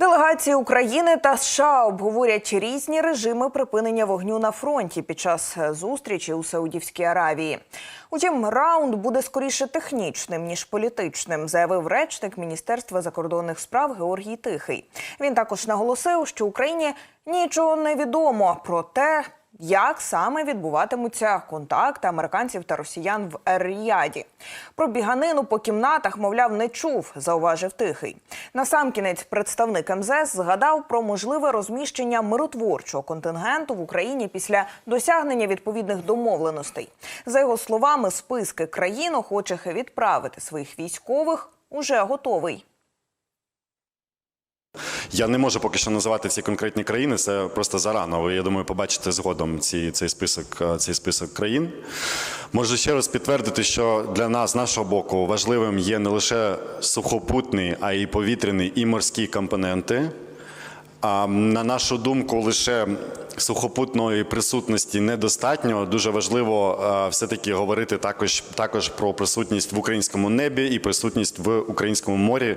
Делегації України та США обговорять різні режими припинення вогню на фронті під час зустрічі у Саудівській Аравії. Утім, раунд буде скоріше технічним ніж політичним, заявив речник Міністерства закордонних справ Георгій Тихий. Він також наголосив, що Україні нічого не відомо про те, як саме відбуватимуться контакти американців та росіян в Ер-Ріаді. Про біганину по кімнатах, мовляв, не чув, зауважив тихий. Насамкінець представник МЗС згадав про можливе розміщення миротворчого контингенту в Україні після досягнення відповідних домовленостей. За його словами, списки країн, охочих відправити своїх військових, уже готовий. Я не можу поки що називати ці конкретні країни. Це просто зарано. Ви я думаю, побачите згодом ці, цей список е, цей список країн. Можу ще раз підтвердити, що для нас, з нашого боку, важливим є не лише сухопутний, а й повітряний і морські компоненти. А на нашу думку, лише сухопутної присутності недостатньо. Дуже важливо е, все-таки говорити також, також про присутність в українському небі і присутність в українському морі.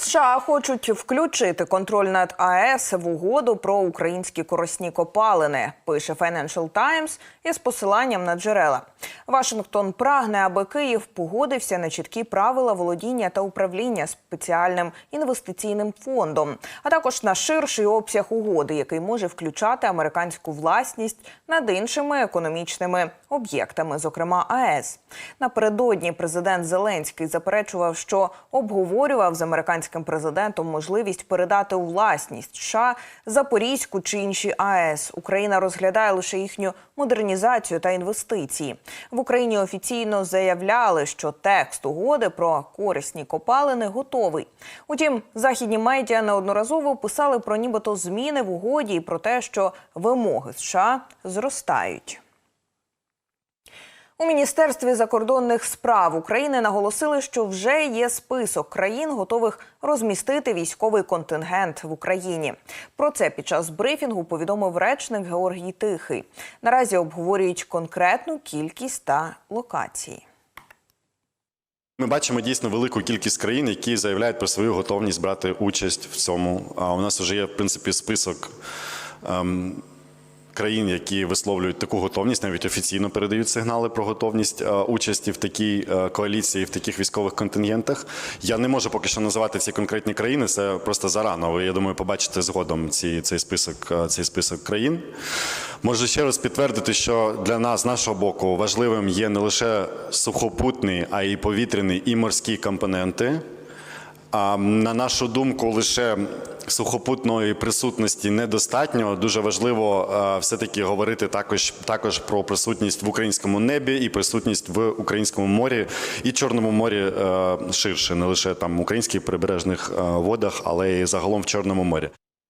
США хочуть включити контроль над АЕС в угоду про українські корисні копалини. Пише Financial Times із посиланням на джерела. Вашингтон прагне, аби Київ погодився на чіткі правила володіння та управління спеціальним інвестиційним фондом, а також на ширший обсяг угоди, який може включати американську власність над іншими економічними об'єктами, зокрема АЕС. Напередодні президент Зеленський заперечував, що обговорював з американським президентом можливість передати у власність США Запорізьку чи інші АЕС. Україна розглядає лише їхню модернізацію та інвестиції. В Україні офіційно заявляли, що текст угоди про корисні копалини готовий. Утім, західні медіа неодноразово писали про нібито зміни в угоді і про те, що вимоги США зростають. У міністерстві закордонних справ України наголосили, що вже є список країн, готових розмістити військовий контингент в Україні. Про це під час брифінгу повідомив речник Георгій Тихий. Наразі обговорюють конкретну кількість та локації. Ми бачимо дійсно велику кількість країн, які заявляють про свою готовність брати участь в цьому. А у нас вже є в принципі список. Ем, Країн, які висловлюють таку готовність, навіть офіційно передають сигнали про готовність е, участі в такій е, коаліції, в таких військових контингентах. Я не можу поки що називати ці конкретні країни. Це просто зарано. Ви я думаю, побачите згодом ці, цей список е, цей список країн. Можу ще раз підтвердити, що для нас, з нашого боку, важливим є не лише сухопутний, а й повітряний і морські компоненти. А на нашу думку, лише сухопутної присутності недостатньо. Дуже важливо е, все-таки говорити також, також про присутність в українському небі і присутність в українському морі і Чорному морі е, ширше, не лише там українських прибережних е, водах, але й загалом в Чорному морі.